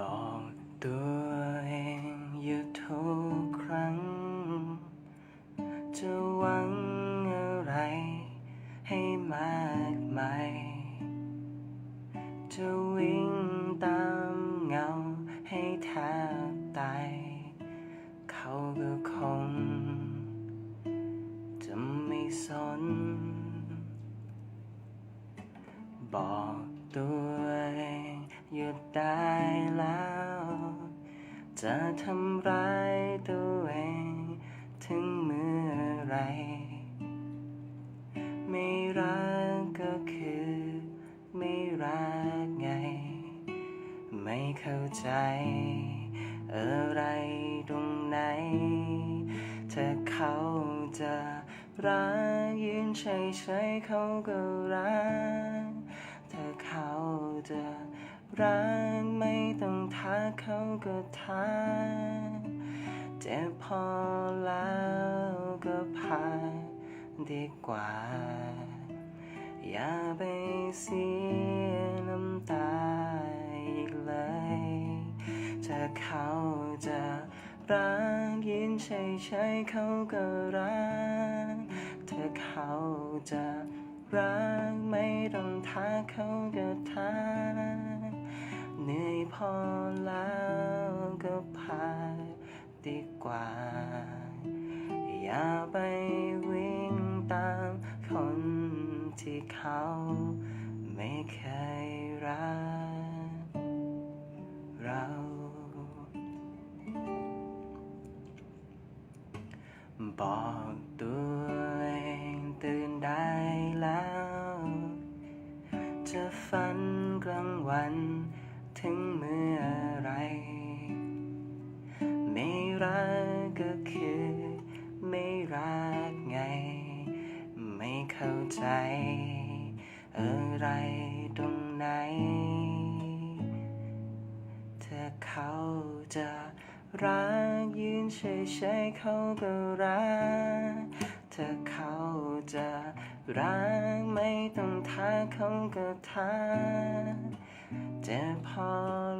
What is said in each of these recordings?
บอกตัวเองอยู่ทุกครั้ง จะหวังอะไรให้มากมายจะวิ่งตามเงาให้แทบตายเขาก็คง จะไม่สน บอก ตัวเองหยุดได้แล้ว จะทำร้ายตัวเองถึงเมื่อไร ไม่รักก็คือไม่รักไง ไม่เข้าใจ อะไรตรงไหนถ้าเขาจะรักยืนเฉยๆเขาก็รัก รักไม่ต้องทักเขาก็ทักเจ็บพอแล้วก็พักดีกว่า อย่าไปเสียน้ำตาอีกเลยถ้าเขาจะรักยืนเฉยๆเขาก็รักถ้าเขาจะรักไม่ต้องทักเขาก็ทัก พอแล้วก็พายดีกว่า อย่าไปวิ่งตามคนที่เขาไม่เคยรัก ใจ อะไรตรงไหนถ้าเขาจะรักยืนเฉยๆเขาก็รักถ้าเขาจะรักไม่ต้องทักเขาก็ทักเจ็บพอ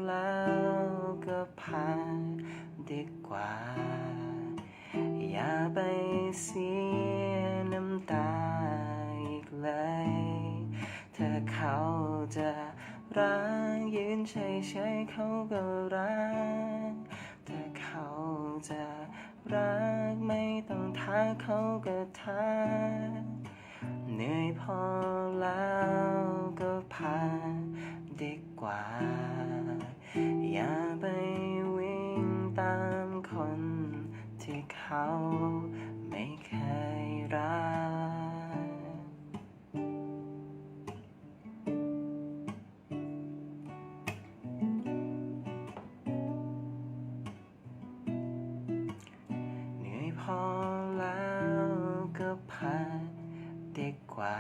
แล้วก็พักดีกว่า อย่าไปเสีย เขาจะรักยืนเฉยๆเขาก็รักถ้าเขาจะรักไม่ต้องทักเขาก็ทักเหนื่อยพอแล้วก็พักดีกว่า อย่าไปวิ่งตามคนที่เขาไม่เคยรัก พอแล้วก็พักนดีกว่า